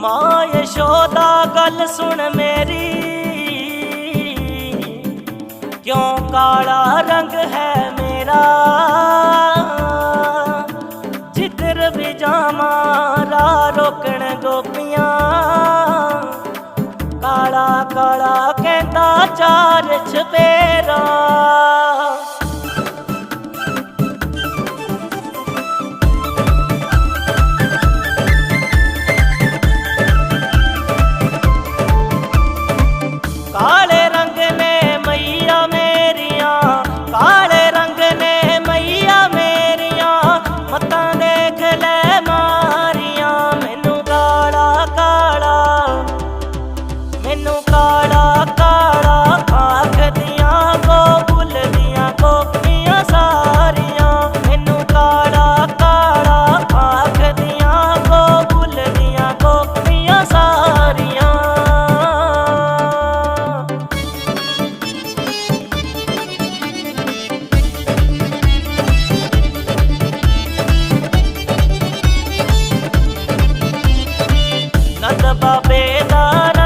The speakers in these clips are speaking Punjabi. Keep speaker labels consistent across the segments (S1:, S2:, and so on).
S1: ਮਾਂ ਯਸ਼ੋਦਾ ਗੱਲ ਸੁਣ ਮੇਰੀ। ਕਿਉਂ ਕਾਲਾ ਰੰਗ ਹੈ ਮੇਰਾ? ਚਿੱਤਰ ਵੀ ਜਾਵਾਂ, ਰਾਹ ਰੋਕਣ ਗੋਪੀਆਂ। ਕਾਲਾ ਕਾਲਾ ਕਹਿੰਦਾ ਚਾਰ
S2: ਛਪੇਰਾ পাবে তারা।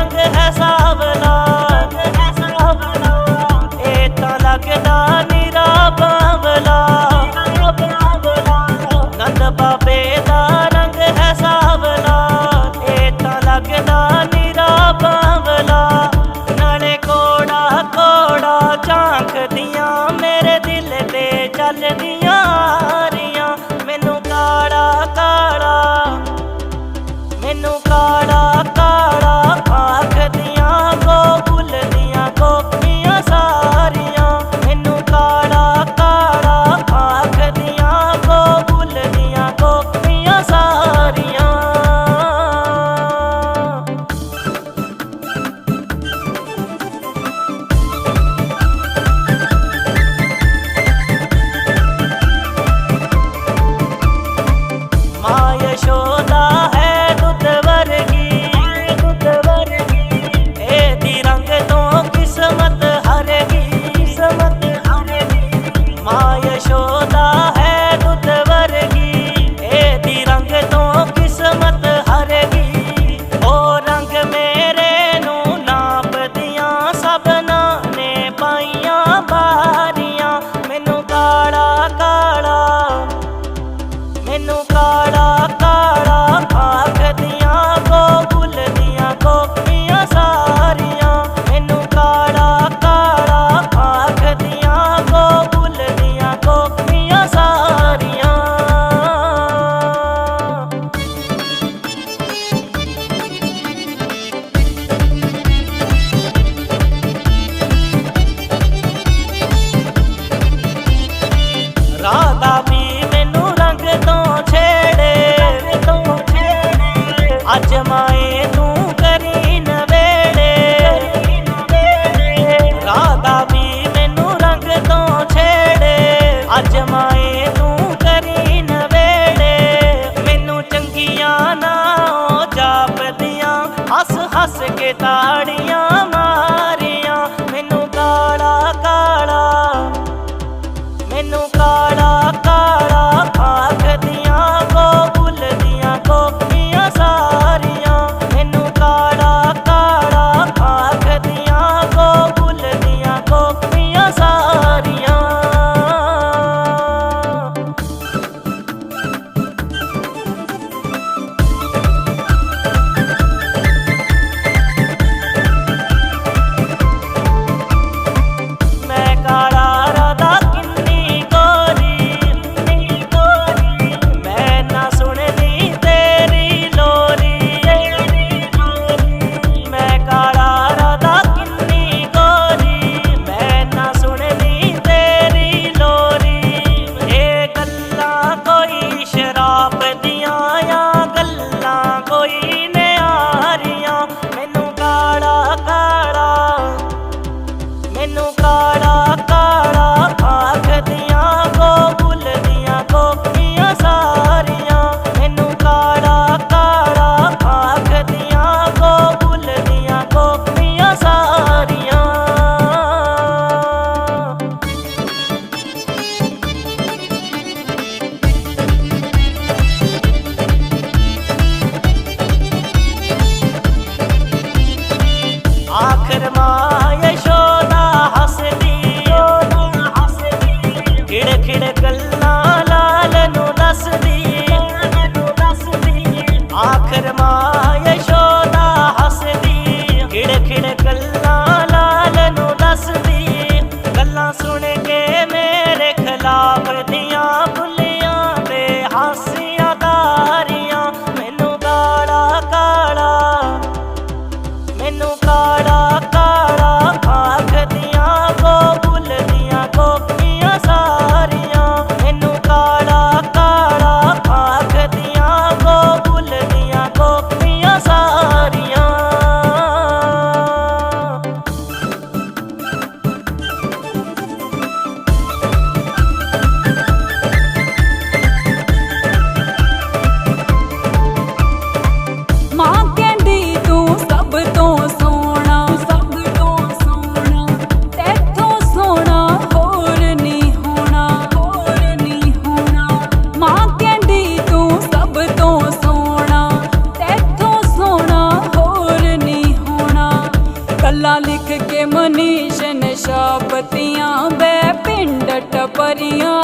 S2: परिया